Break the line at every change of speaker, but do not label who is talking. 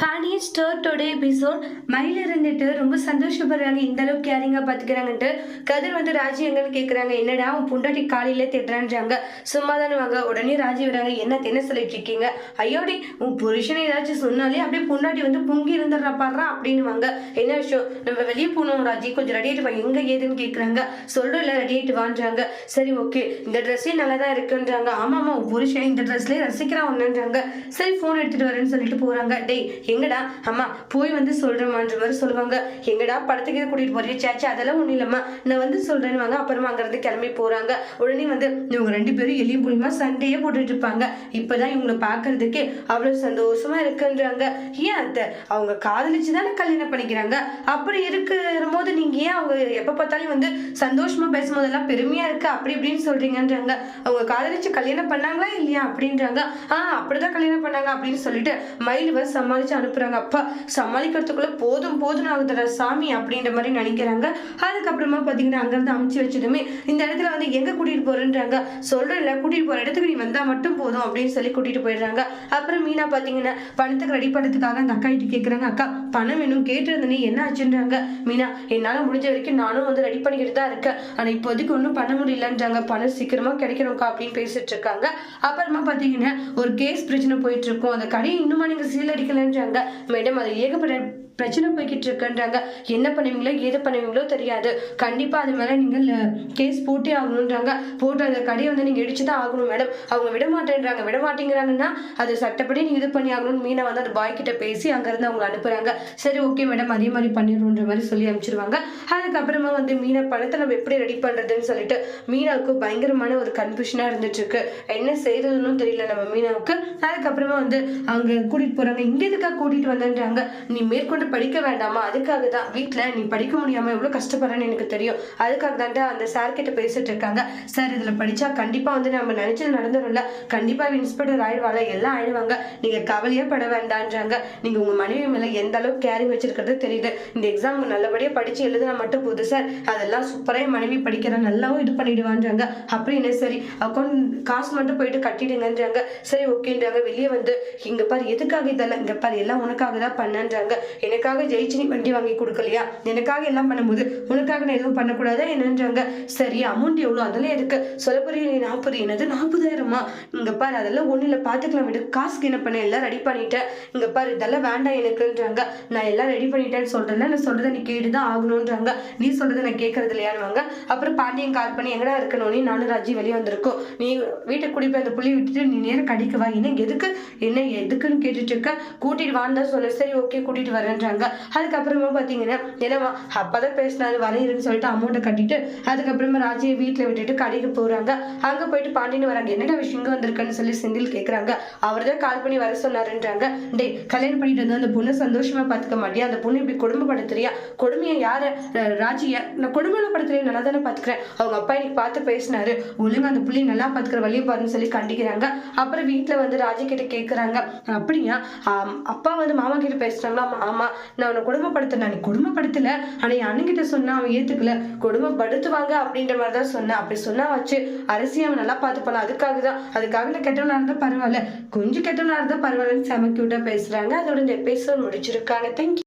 Pandian ஸ்டோர்ட்டோட episode மயில இருந்துட்டு ரொம்ப சந்தோஷப்படுறாங்க. இந்த அளவுக்கு கேரிங்கா பாத்துக்கிறாங்கன்ட்டு கதிர் வந்து ராஜி எங்கன்னு கேட்குறாங்க என்னடா உன் புண்டாட்டி காலையில திட்டுறான்றாங்க சும்மா தானே வாங்க உடனே ராஜி வராங்க. என்ன என்ன சொல்லிட்டு இருக்கீங்க? ஐயோடி உன் புருஷனை ஏதாச்சும் சொன்னாலே அப்படியே புண்டாட்டி வந்து பொங்கி இருந்துடுறா பாடுறா அப்படின்னு வாங்க என்ன விஷயம்? நம்ம வெளியே போனோம் ராஜி. கொஞ்சம் ரெடி ஆயிட்டு வா எங்க ஏதுன்னு கேட்குறாங்க சொல்றோம் இல்லை ரெடி ஆயிட்டு வான்றாங்க சரி ஓகே இந்த ட்ரெஸ்ஸே நல்லா தான் இருக்குன்றாங்க. ஆமாமா உன் புருஷன் இந்த ட்ரெஸ்லயே ரசிக்கிறான் ஒன்றுன்றாங்க சரி ஃபோன் எடுத்துட்டு வரேன்னு சொல்லிட்டு போறாங்க. டேய் எங்கடா? அம்மா போய் வந்து சொல்றேம்மான்ற மாதிரி சொல்லுவாங்க. எங்கடா படத்துக்கு எது கூட்டிட்டு போறியா? சேச்சு அதெல்லாம் ஒன்றும் இல்லம்மா. நான் வந்து சொல்றேன்னு வாங்க அப்புறமா அங்கிருந்து கிளம்பி போறாங்க. உடனே வந்து இவங்க ரெண்டு பேரும் எலியும் புலியுமா சண்டையே போட்டுட்டு இருப்பாங்க. இப்பதான் இவங்களை பாக்குறதுக்கே அவ்வளவு சந்தோஷமா இருக்குன்றாங்க. ஏன் அத்தை? அவங்க காதலிச்சு தானே கல்யாணம் பண்ணிக்கிறாங்க. அப்படி இருக்கிற போது நீங்க ஏன் அவங்க எப்ப பார்த்தாலும் வந்து சந்தோஷமா பேசும்போதெல்லாம் பெருமையா இருக்கு? அப்படி இப்படின்னு சொல்றீங்கன்றாங்க. அவங்க காதலிச்சு கல்யாணம் பண்ணாங்களா இல்லையா? அப்படின்றாங்க. ஆஹ் அப்படிதான் கல்யாணம் பண்ணாங்க அப்படின்னு சொல்லிட்டு மயிலுவ சமாளிச்சு அனுப்புறாங்க. அப்பா சமாளிக்கிறதுக்குள்ள போதும் போதும் ஆகுதுடா சாமி அப்படின்ற மாதிரி நினைக்கிறாங்க. அதுக்கப்புறமா பாத்தீங்கன்னா அங்கிருந்து அமுச்சு வச்சதுமே இந்த இடத்துல வந்து எங்க கூட்டிட்டு போறேன்றாங்க. சொல்கிறேன்ல கூட்டிட்டு போற இடத்துக்கு நீ வந்தா மட்டும் போதும் அப்படின்னு சொல்லி கூட்டிட்டு போயிடுறாங்க. அப்புறம் மீனா பாத்தீங்கன்னா பணத்துக்கு ரெடி பண்ணுறதுக்காக அந்த அக்கா கிட்ட கேக்குறாங்க. அக்கா பணம் வேணும் கேட்டிருந்தனே என்ன ஆச்சுன்றாங்க. மீனா என்னால முடிஞ்ச வரைக்கும் நானும் வந்து ரெடி பண்ணிக்கிட்டு தான் இருக்கேன். ஆனா இப்போதைக்கு ஒன்றும் பண்ண முடியலன்றாங்க. பணம் சீக்கிரமா கிடைக்கணும்க்கா அப்படின்னு பேசிட்டு இருக்காங்க. அப்புறமா பாத்தீங்கன்னா ஒரு கேஸ் பிரச்சனை போயிட்டு இருக்கும். அந்த கடையை இன்னுமா நீங்க சீல் அடிக்கலன்றாங்க. மேடம் அது ஏகப்பட்ட பிரச்சனை போய்கிட்டு இருக்குன்றாங்க என்ன பண்ணுவீங்களோ ஏது பண்ணுவீங்களோ தெரியாது. கண்டிப்பாக அது மேலே நீங்கள் கேஸ் போட்டே ஆகணுன்றாங்க. போட்டு அந்த கடையை வந்து நீங்கள் இடிச்சு தான் ஆகணும் மேடம் அவங்க விட மாட்டேன்றாங்க விட மாட்டேங்கிறாங்கன்னா அது சட்டப்படி நீங்கள் இது பண்ணி ஆகணும்னு மீனை வந்து அந்த பாய் கிட்ட பேசி அங்கேருந்து அவங்க அனுப்புகிறாங்க சரி ஓகே மேடம் அதே மாதிரி பண்ணிடுறோன்ற மாதிரி சொல்லி அனுப்பிச்சிருவாங்க. அதுக்கப்புறமா வந்து மீனை பணத்தை நம்ம எப்படி ரெடி பண்ணுறதுன்னு சொல்லிட்டு மீனாவுக்கு பயங்கரமான ஒரு கன்ஃபியூஷனாக இருந்துட்டு இருக்கு என்ன செய்யறதுன்னு தெரியல நம்ம மீனாவுக்கு. அதுக்கப்புறமா வந்து அங்கே கூட்டிகிட்டு போகிறாங்க இங்கே எதுக்காக கூட்டிகிட்டு வந்தேன்றாங்க. நீ மேற்கொண்டு படிக்க வேண்டாமா? அதுக்காக தான் வீட்டில் நீ படிக்க முடியாமல் எவ்வளோ கஷ்டப்படுறேன்னு எனக்கு தெரியும். அதுக்காக தான்டா அந்த சார் கிட்ட பேசிட்டு இருக்காங்க. சார் இதில் படிச்சா கண்டிப்பாக வந்து நம்ம நினச்சது நடந்துடும்ல கண்டிப்பாக இன்ஸ்பெக்டர் ஆயிடுவாங்க எல்லாம் ஆயிடுவாங்க. நீங்கள் கவலையே பட வேண்டான்றாங்க. நீங்கள் உங்கள் மனைவி மேலே எந்த அளவுக்கு கேரிங் வச்சிருக்கிறது தெரியுது இந்த எக்ஸாம் நல்லபடியாக படித்து எழுதுனா மட்டும் போதும் சார் அதெல்லாம் சூப்பராக மனைவி படிக்கிற. நல்லாவும் இது பண்ணிடுவான்றாங்க. அப்புறம் என்ன சரி? அக்கௌண்ட் காசு மட்டும் போயிட்டு கட்டிடுங்கன்றாங்க. சரி ஓகேன்றாங்க. வெளியே வந்து இங்கே பாரு எதுக்காக இதெல்லாம்? இங்கே பாரு எல்லாம் உனக்காக தான் பண்ணன்றாங்க எனக்காக ஜெயிச்சு நீ வண்டி வாங்கி கொடுக்கலையா? எனக்காக எல்லாம் பண்ணும்போது உனக்காக நான் எதுவும் பண்ணக்கூடாதா என்னன்றாங்க? சரி அமௌண்ட் எவ்வளோ? அதெல்லாம் இருக்கு சொல்ல போறீங்க நீ நாற்பது. என்னது நாற்பதாயிரமா? இங்க பாரு அதெல்லாம் ஒண்ணு இல்லை. பார்த்துக்கலாம் விடு. காசுக்கு என்ன பண்ண? எல்லாம் ரெடி பண்ணிட்டேன். இங்க பாரு இதெல்லாம் வேண்டாம் எனக்குன்றாங்க. நான் எல்லாம் ரெடி பண்ணிட்டேன்னு சொல்றேன்ல நான் சொல்றதை நீ கேட்டுதான் ஆகணும்ன்றாங்க. நீ சொல்றதை நான் கேட்கறது இல்லையானுவாங்க அப்புறம் பாண்டியன் கால் பண்ணி எங்கடா இருக்கணும் நீ நானும் ராஜி வெளியே வந்திருக்கோம். நீ வீட்டை கூட்டி போய் அந்த புள்ளி விட்டுட்டு நீ நேரம் கடிக்க வா. என்ன எதுக்கு? என்ன எதுக்குன்னு கேட்டுட்டு இருக்க? கூட்டிட்டு வான்னு தான் சரி ஓகே கூட்டிட்டு வரேன்றாங்க. அதுக்கப்புறமா பாத்தீங்கன்னா என்னவா அப்பதான் பேசினாரு வரையிருன்னு சொல்லிட்டு அமௌண்ட்டை கட்டிட்டு அதுக்கப்புறமா ராஜியை வீட்டுல விட்டுட்டு கடைக்கு போறாங்க. அங்க போயிட்டு பாண்டியன் வராங்க. என்னடா விஷயம் இங்க வந்திருக்குன்னு சொல்லி செந்தில் கேக்குறாங்க. அவர் தான் கால் பண்ணி வர சொன்னாருன்றாங்க. டேய் கல்யாணம் பண்ணிட்டு வந்து அந்த பொண்ணு சந்தோஷமா பாத்துக்க மாட்டியா? அந்த பொண்ணு இப்படி கொடுமைப்படுத்துறியா? கொடுமையை யார? ராஜிய. நான் கொடுமையில படுத்துறேன். நல்லா தானே பாத்துக்கிறேன். அவங்க அப்பா இன்னைக்கு பார்த்து பேசினாரு. ஒழுங்கா அந்த புள்ளி நல்லா பாத்துக்கிற வழியை பாருன்னு சொல்லி கண்டிக்கிறாங்க. அப்புறம் வீட்டுல வந்து ராஜி கிட்ட கேக்குறாங்க. அப்படியா? அப்பா வந்து மாமா கிட்ட பேசுறாங்களா? மாமா ஆமா நான் உன்னை கொடுமைப்படுத்தினேன் நீ கொடுமைப்படுத்தல. ஆனா என் அண்ணங்கிட்ட சொன்னா அவன் ஏத்துக்கல. கொடுமைப்படுத்துவாங்க அப்படின்ற மாதிரி தான் சொன்னேன் அப்படி சொன்னா வச்சு அரசியை அவன் நல்லா பார்த்துப்பான். அதுக்காக தான் அதுக்காக நான் கெட்டவனா இருந்தா பரவாயில்ல. கொஞ்சம் கெட்டவனா இருந்தா பரவாயில்லன்னு செம கியூட்டா பேசுறாங்க. அதோட இந்த எபிசோட் முடிச்சிருக்காங்க. தேங்க்யூ